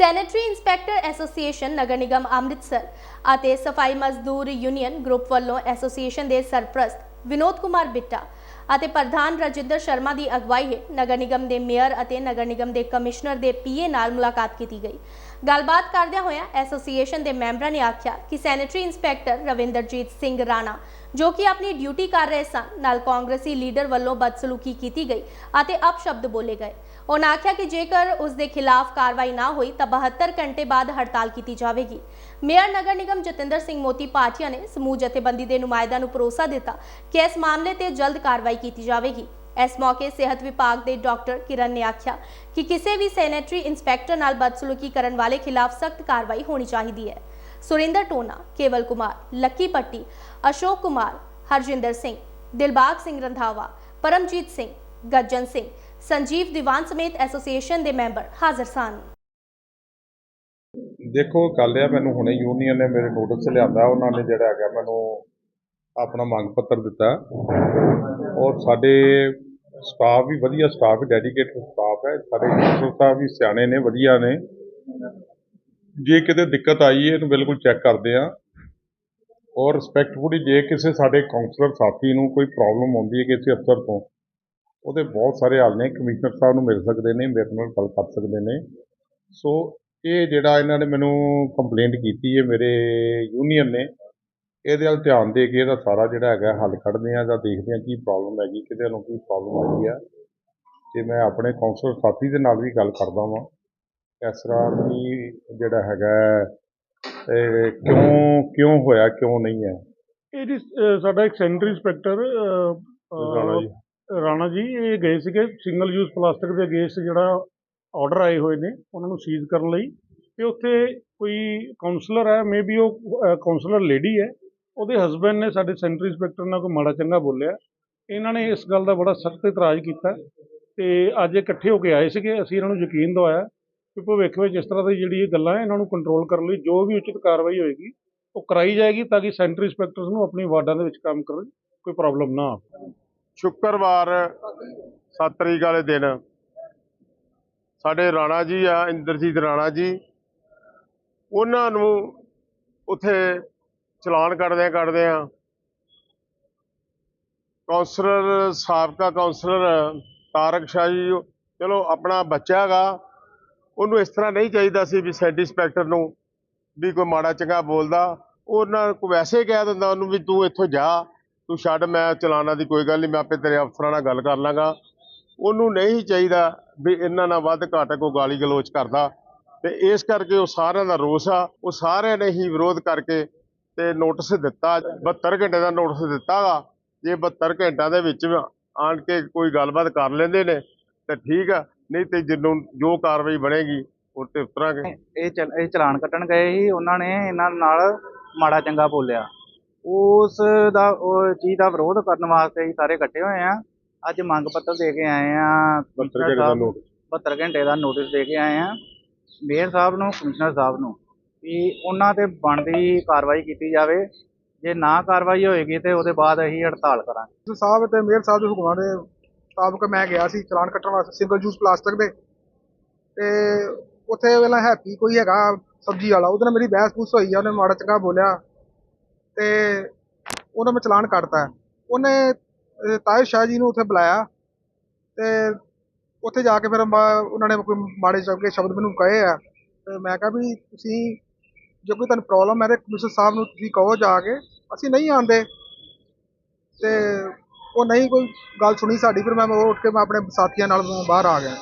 Sanitary inspector association Nagar Nigam Amritsar ਅਤੇ ਸਫ਼ਾਈ ਮਜ਼ਦੂਰ ਯੂਨੀਅਨ ਗਰੁੱਪ ਵੱਲੋਂ ਐਸੋਸੀਏਸ਼ਨ ਦੇ ਸਰਪ੍ਰਸਤ ਵਿਨੋਦ ਕੁਮਾਰ ਬਿੱਟਾ ਅਤੇ ਪ੍ਰਧਾਨ ਰਜਿੰਦਰ ਸ਼ਰਮਾ ਦੀ ਅਗਵਾਈ ਹੇਠ ਨਗਰ ਨਿਗਮ ਦੇ ਮੇਅਰ ਅਤੇ ਨਗਰ ਨਿਗਮ ਦੇ ਕਮਿਸ਼ਨਰ ਦੇ ਪੀਏ ਨਾਲ ਮੁਲਾਕਾਤ ਕੀਤੀ ਗਈ। ਗੱਲਬਾਤ ਕਰਦਿਆਂ ਹੋਇਆਂ ਐਸੋਸੀਏਸ਼ਨ ਦੇ ਮੈਂਬਰਾਂ ਨੇ ਆਖਿਆ ਕਿ ਸੈਨੇਟਰੀ ਇੰਸਪੈਕਟਰ ਰਵਿੰਦਰਜੀਤ ਸਿੰਘ ਰਾਣਾ ਜੋ ਕਿ ਆਪਣੀ ਡਿਊਟੀ ਕਰ ਰਹੇ ਸਨ। ਨਾਲ ਕਾਂਗਰਸੀ ਲੀਡਰ ਵੱਲੋਂ ਬਦਸਲੂਕੀ ਕੀਤੀ ਗਈ ਅਤੇ ਅਪਸ਼ਬਦ ਬੋਲੇ ਗਏ। ਉਹਨਾਂ ਆਖਿਆ ਕਿ ਜੇਕਰ ਉਸ ਦੇ ਖਿਲਾਫ ਕਾਰਵਾਈ ਨਾ ਹੋਈ ਤਾਂ 72 ਘੰਟੇ ਬਾਅਦ ਹੜਤਾਲ ਕੀਤੀ ਜਾਵੇਗੀ। ਮੇਅਰ ਨਗਰ ਨਿਗਮ ਜਤਿੰਦਰ ਸਿੰਘ ਮੋਤੀ ਪਾਟਿਆ ਨੇ ਸਮੂਹ ਜਥੇਬੰਦੀ ਦੇ ਨੁਮਾਇੰਦਿਆਂ ਨੂੰ ਭਰੋਸਾ ਦਿੱਤਾ ਕਿ ਇਸ ਮਾਮਲੇ ਤੇ ਜਲਦ ਕਾਰਵਾਈ ਕੀਤੀ ਜਾਵੇਗੀ। ਇਸ ਮੌਕੇ ਸਿਹਤ ਵਿਭਾਗ ਦੇ ਡਾਕਟਰ ਕਿਰਨ ਨੇ ਆਖਿਆ ਕਿ ਕਿਸੇ ਵੀ ਸੈਨੇਟਰੀ ਇੰਸਪੈਕਟਰ ਨਾਲ ਬਦਸਲੂਕੀ ਕਰਨ ਵਾਲੇ ਖਿਲਾਫ ਸਖਤ ਕਾਰਵਾਈ ਹੋਣੀ ਚਾਹੀਦੀ ਹੈ। ਸੁਰਿੰਦਰ ਟੋਨਾ, ਕੇਵਲ ਕੁਮਾਰ, ਲੱਕੀ ਪੱਟੀ, ਅਸ਼ੋਕ ਕੁਮਾਰ, ਹਰਜਿੰਦਰ ਸਿੰਘ, ਦਿਲਬਾਗ ਸਿੰਘ ਰੰਧਾਵਾ, ਪਰਮਜੀਤ ਸਿੰਘ, ਗੱਜਨ ਸਿੰਘ, ਸੰਜੀਵ ਦੀਵਾਨ ਸਮੇਤ ਐਸੋਸੀਏਸ਼ਨ ਦੇ ਮੈਂਬਰ ਹਾਜ਼ਰ ਸਨ। ਦੇਖੋ, ਗੱਲ ਆ, ਮੈਨੂੰ ਹੁਣੇ ਯੂਨੀਅਨ ਨੇ ਮੇਰੇ ਨੋਟਿਸ ਲਿਆਂਦਾ, ਉਹਨਾਂ ਨੇ ਜਿਹੜਾ ਹੈਗਾ ਮੈਨੂੰ ਆਪਣਾ ਮੰਗ ਪੱਤਰ ਦਿੱਤਾ। ਔਰ ਸਾਡੇ ਸਟਾਫ ਵੀ ਵਧੀਆ ਸਟਾਫ ਡੈਡੀਕੇਟਡ ਸਟਾਫ ਹੈ। ਸਾਡੇ ਕੌਂਸਲ ਸਾਹਿਬ ਵੀ ਸਿਆਣੇ ਨੇ, ਵਧੀਆ ਨੇ। ਜੇ ਕਿਤੇ ਦਿੱਕਤ ਆਈ ਹੈ ਇਹਨੂੰ ਬਿਲਕੁਲ ਚੈੱਕ ਕਰਦੇ ਆ ਔਰ ਰਿਸਪੈਕਟਫੁਲੀ ਜੇ ਕਿਸੇ ਸਾਡੇ ਕਾਉਂਸਲਰ ਸਾਥੀ ਨੂੰ ਕੋਈ ਪ੍ਰੋਬਲਮ ਆਉਂਦੀ ਹੈ ਕਿਸੇ ਅਫਸਰ ਤੋਂ, ਉਹਦੇ ਬਹੁਤ ਸਾਰੇ ਹੱਲ ਨੇ। ਕਮਿਸ਼ਨਰ ਸਾਹਿਬ ਨੂੰ ਮਿਲ ਸਕਦੇ ਨੇ, ਮੇਰੇ ਨਾਲ ਗੱਲ ਕਰ ਸਕਦੇ ਨੇ। ਸੋ ਇਹ ਜਿਹੜਾ ਇਹਨਾਂ ਨੇ ਮੈਨੂੰ ਕੰਪਲੇਂਟ ਕੀਤੀ ਹੈ, ਮੇਰੇ ਯੂਨੀਅਨ ਨੇ, ਇਹਦੇ ਵੱਲ ਧਿਆਨ ਦੇ ਕੇ ਇਹਦਾ ਸਾਰਾ ਜਿਹੜਾ ਹੈਗਾ ਹੱਲ ਕੱਢਦੇ ਆ ਜਾਂ ਦੇਖਦੇ ਆ ਕੀ ਪ੍ਰੋਬਲਮ ਹੈਗੀ ਕਿਤੇ ਨੂੰ ਕੀ ਪ੍ਰੋਬਲਮ ਆਈ ਆ। ਤੇ ਮੈਂ ਆਪਣੇ ਕਾਉਂਸਲਰ ਸਾਥੀ ਦੇ ਨਾਲ ਵੀ ਗੱਲ ਕਰਦਾ ਵਾਂ। ਤਰ੍ਹਾਂ ਵੀ ਜਿਹੜਾ ਹੈਗਾ ਇਹ ਕਿਉਂ ਕਿਉਂ ਹੋਇਆ ਕਿਉਂ ਨਹੀਂ ਹੈ? ਇਹ ਜੀ ਸਾਡਾ ਇੱਕ ਸੈਨਟਰੀ ਇੰਸਪੈਕਟਰ ਰਾਣਾ ਜੀ। ਰਾਣਾ ਜੀ ਇਹ ਗਏ ਸੀਗੇ ਸਿੰਗਲ ਯੂਜ਼ ਪਲਾਸਟਿਕ ਦੇ ਅਗੇਂਸਟ ਜਿਹੜਾ ਆਰਡਰ ਆਏ ਹੋਏ ਨੇ ਉਹਨਾਂ ਨੂੰ ਸੀਜ਼ ਕਰਨ ਲਈ। ਤੇ ਉੱਥੇ ਕੋਈ ਕਾਉਂਸਲਰ ਹੈ ਮੇਬੀ ਉਹ ਕਾਉਂਸਲਰ ਲੇਡੀ ਹੈ। ਉਹਦੇ ਹਸਬੰਡ ਨੇ ਸਾਡੇ ਸੈਨਟਰੀ ਇੰਸਪੈਕਟਰ ਨਾਲ ਕੋਈ ਮਾੜਾ ਚੰਗਾ ਬੋਲਿਆ। ਇਹਨਾਂ ਨੇ ਇਸ ਗੱਲ ਦਾ ਬੜਾ ਸਖਤ ਇਤਰਾਜ਼ ਕੀਤਾ। ਤੇ ਅੱਜ ਇਕੱਠੇ ਹੋ ਕੇ ਆਏ ਸੀਗੇ ਅਸੀਂ ਇਹਨਾਂ ਨੂੰ ਯਕੀਨ ਦਵਾਇਆ। ਕਿ ਭਵਿੱਖ ਵਿੱਚ ਇਸ ਤਰ੍ਹਾਂ ਦੀ ਜਿਹੜੀ ਇਹ ਗੱਲਾਂ ਹੈ, ਇਹਨਾਂ ਨੂੰ ਕੰਟਰੋਲ ਕਰਨ ਲਈ ਜੋ ਵੀ ਉਚਿਤ ਕਾਰਵਾਈ ਹੋਏਗੀ, ਉਹ ਕਰਾਈ ਜਾਏਗੀ ਤਾਂ ਕਿ ਸੈਂਟਰ ਇੰਸਪੈਕਟਰਸ ਨੂੰ ਆਪਣੀ ਵਾਰਡਾਂ ਦੇ ਵਿੱਚ ਕੰਮ ਕਰਨ ਕੋਈ ਪ੍ਰੋਬਲਮ ਨਾ ਆਵੇ। ਸ਼ੁੱਕਰਵਾਰ 7 ਤਰੀਕ ਵਾਲੇ ਦਿਨ, ਸਾਡੇ ਰਾਣਾ ਜੀ ਆ, ਇੰਦਰਜੀਤ ਰਾਣਾ ਜੀ, ਉਹਨਾਂ ਨੂੰ ਉੱਥੇ ਚਲਾਨ ਕੱਢਦਿਆਂ ਕੱਢਦਿਆਂ ਕਾਉਂਸਲਰ ਸਾਬਕਾ ਕਾਉਂਸਲਰ ਤਾਰਕ ਸ਼ਾਹ ਜੀ, ਚਲੋ ਆਪਣਾ ਬੱਚਾ ਹੈਗਾ ਉਹਨੂੰ ਇਸ ਤਰ੍ਹਾਂ ਨਹੀਂ ਚਾਹੀਦਾ ਸੀ ਵੀ ਸੈਂਟੀ ਇੰਸਪੈਕਟਰ ਨੂੰ ਵੀ ਕੋਈ ਮਾੜਾ ਚੰਗਾ ਬੋਲਦਾ। ਉਹਨਾਂ ਕੋ ਵੈਸੇ ਕਹਿ ਦਿੰਦਾ ਉਹਨੂੰ ਵੀ ਤੂੰ ਇੱਥੋਂ ਜਾ, ਤੂੰ ਛੱਡ, ਮੈਂ ਚਲਾਣਾ ਦੀ ਕੋਈ ਗੱਲ ਨਹੀਂ ਮੈਂ ਆਪੇ ਤੇਰੇ ਅਫਸਰਾਂ ਨਾਲ ਗੱਲ ਕਰ ਲਾਂਗਾ। ਉਹਨੂੰ ਨਹੀਂ ਚਾਹੀਦਾ ਵੀ ਇਹਨਾਂ ਨਾਲ ਵੱਧ ਘੱਟ ਕੋਈ ਗਾਲੀ ਗਲੋਚ ਕਰਦਾ। ਤੇ ਇਸ ਕਰਕੇ ਉਹ ਸਾਰਿਆਂ ਦਾ ਰੋਸ ਆ। ਉਹ ਸਾਰਿਆਂ ਨੇ ਹੀ ਵਿਰੋਧ ਕਰਕੇ ਤੇ ਨੋਟਿਸ ਦਿੱਤਾ। 72 ਘੰਟੇ ਦਾ ਨੋਟਿਸ ਦਿੱਤਾ ਗਾ ਜੇ 72 ਘੰਟਿਆਂ ਦੇ ਵਿੱਚ ਆਣ ਕੇ ਕੋਈ ਗੱਲਬਾਤ ਕਰ ਲੈਂਦੇ ਨੇ, ਤੇ ਠੀਕ ਆ। ਨਹੀਂ ਤੇ ਜਦੋਂ ਜੋ ਕਾਰਵਾਈ ਬਣੇਗੀ ਉਹ ਤੇ ਉਤਰਾਂਗੇ। ਇਹ ਚਲ ਇਹ ਚਲਾਨ ਕੱਟਣ ਗਏ ਸੀ ਉਹਨਾਂ ਨੇ ਇਹਨਾਂ ਨਾਲ ਮਾੜਾ ਚੰਗਾ ਬੋਲਿਆ। ਉਸ ਦਾ ਉਹ ਚੀਜ਼ ਦਾ ਵਿਰੋਧ ਕਰਨ ਵਾਸਤੇ ਅਸੀਂ ਸਾਰੇ ਇਕੱਠੇ ਹੋਏ ਆ ਅੱਜ ਮੰਗ ਪੱਤਰ ਦੇ ਕੇ ਆਏ ਆ 72 ਘੰਟੇ ਦਾ ਨੋਟਿਸ 72 ਘੰਟੇ ਦਾ ਨੋਟਿਸ ਦੇ ਕੇ ਆਏ ਆ ਮੇਅਰ ਸਾਹਿਬ ਨੂੰ ਕਮਿਸ਼ਨਰ ਸਾਹਿਬ ਨੂੰ ਵੀ ਉਹਨਾਂ ਤੇ ਬਣਦੀ ਕਾਰਵਾਈ ਕੀਤੀ ਜਾਵੇ। ਜੇ ਨਾ ਕਾਰਵਾਈ ਹੋਏਗੀ ਤੇ ਉਹਦੇ ਬਾਅਦ ਅਸੀਂ ਹੜਤਾਲ ਕਰਾਂਗੇ। ਸਾਹਿਬ ਤੇ ਮੇਅਰ ਸਾਹਿਬ ਦੇ ਹੁਕਮਾਂ ਦੇ ਮੁਤਾਬਕ ਮੈਂ ਗਿਆ ਸੀ ਚਲਾਨ ਕੱਟਣ ਵਾਸਤੇ ਸਿੰਗਲ ਯੂਜ਼ ਪਲਾਸਟਿਕ ਦੇ। ਤੇ ਉੱਥੇ ਵੇਲਾ ਹੈਪੀ ਕੋਈ ਹੈਗਾ ਸਬਜ਼ੀ ਵਾਲਾ ਉਹਦੇ ਨਾਲ ਮੇਰੀ ਬਹਿਸ ਬੂਸ ਹੋਈ ਆ ਉਹਨੇ ਮਾੜਾ ਚੰਗਾ ਬੋਲਿਆ। ਤੇ ਉਹਨੇ ਮੈਂ ਚਲਾਨ ਕੱਟਤਾ। ਉਹਨੇ ਅਹ, ਸ਼ਾਹ ਜੀ ਨੂੰ ਉੱਥੇ ਬੁਲਾਇਆ। ਤੇ ਉੱਥੇ ਜਾ ਕੇ ਫਿਰ ਮੈਂ- ਉਹਨਾਂ ਨੇ ਕੋਈ ਮਾੜੇ ਚੰਗੇ ਸ਼ਬਦ ਮੈਨੂੰ ਕਹੇ ਆ। ਤੇ ਮੈਂ ਕਿਹਾ ਵੀ ਤੁਸੀਂ ਜੋ ਕੋਈ ਤੁਹਾਨੂੰ ਪ੍ਰੋਬਲਮ ਹੈ ਤੇ ਕਮਿਸ਼ਨਰ ਸਾਹਿਬ ਨੂੰ ਤੁਸੀਂ ਕਹੋ ਜਾ ਕੇ ਅਸੀਂ ਨਹੀਂ ਆਂਦੇ ਤੇ ਉਹ ਨਹੀਂ, ਕੋਈ ਗੱਲ ਸੁਣੀ ਸਾਡੀ, ਫਿਰ ਮੈਂ ਉੱਠ ਕੇ ਮੈਂ ਆਪਣੇ ਸਾਥੀਆਂ ਨਾਲ ਬਾਹਰ ਆ ਗਿਆ।